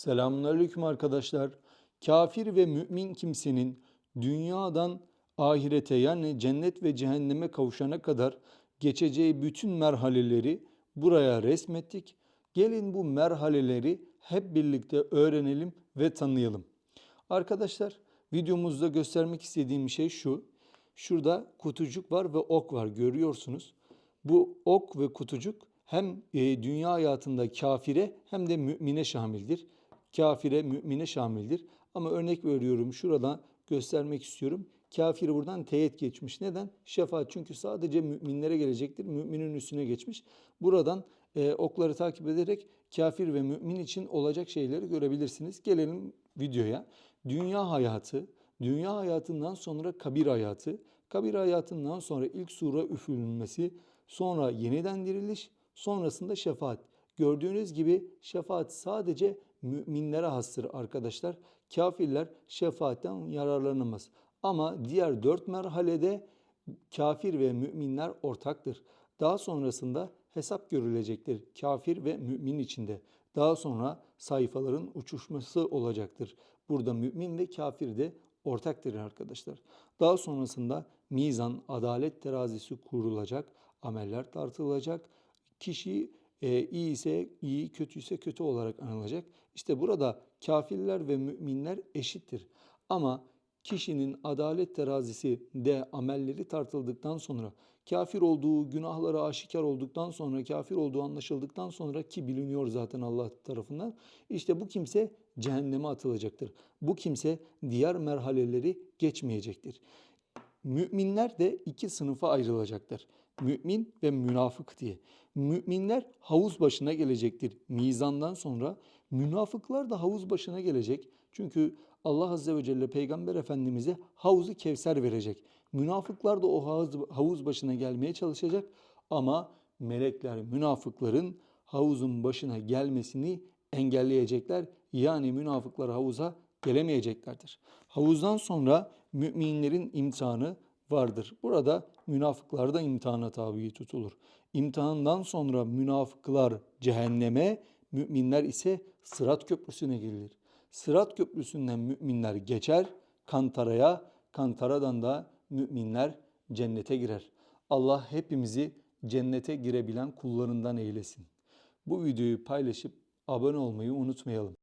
Selamünaleyküm arkadaşlar. Kafir ve mümin kimsenin dünyadan ahirete yani cennet ve cehenneme kavuşana kadar geçeceği bütün merhaleleri buraya resmettik. Gelin bu merhaleleri hep birlikte öğrenelim ve tanıyalım. Arkadaşlar videomuzda göstermek istediğim şey şu. Şurada kutucuk var ve ok var görüyorsunuz. Bu ok ve kutucuk hem e, dünya hayatında kafire hem de mümine şamildir. Kafire, mümine şamildir. Ama örnek veriyorum şuradan göstermek istiyorum. Kafiri buradan teyit geçmiş. Neden? Şefaat çünkü sadece müminlere gelecektir. Müminin üstüne geçmiş. Buradan e, okları takip ederek kafir ve mümin için olacak şeyleri görebilirsiniz. Gelelim videoya. Dünya hayatı, dünya hayatından sonra kabir hayatı, kabir hayatından sonra ilk sura üfürülmesi, sonra yeniden diriliş, sonrasında şefaat. Gördüğünüz gibi şefaat sadece müminlere hastır arkadaşlar. Kafirler şefaatten yararlanamaz. Ama diğer dört merhalede kafir ve müminler ortaktır. Daha sonrasında hesap görülecektir kafir ve mümin içinde. Daha sonra sayfaların uçuşması olacaktır. Burada mümin ve kafir de ortaktır arkadaşlar. Daha sonrasında mizan, adalet terazisi kurulacak, ameller tartılacak. Kişi e, iyi ise iyi, kötü ise kötü olarak anılacak. İşte burada kafirler ve müminler eşittir. Ama kişinin adalet terazisi de amelleri tartıldıktan sonra kafir olduğu, günahları aşikar olduktan sonra, kafir olduğu anlaşıldıktan sonra ki biliniyor zaten Allah tarafından. işte bu kimse cehenneme atılacaktır. Bu kimse diğer merhaleleri geçmeyecektir. Müminler de iki sınıfa ayrılacaktır. Mümin ve münafık diye. Müminler havuz başına gelecektir mizandan sonra. Münafıklar da havuz başına gelecek. Çünkü Allah Azze ve Celle Peygamber Efendimiz'e havuzu Kevser verecek. Münafıklar da o havuz, havuz başına gelmeye çalışacak. Ama melekler münafıkların havuzun başına gelmesini engelleyecekler. Yani münafıklar havuza gelemeyeceklerdir. Havuzdan sonra müminlerin imtihanı vardır. Burada münafıklar da imtihana tabi tutulur. İmtihandan sonra münafıklar cehenneme, müminler ise sırat köprüsüne gelir. Sırat köprüsünden müminler geçer kantaraya, kantaradan da müminler cennete girer. Allah hepimizi cennete girebilen kullarından eylesin. Bu videoyu paylaşıp abone olmayı unutmayalım.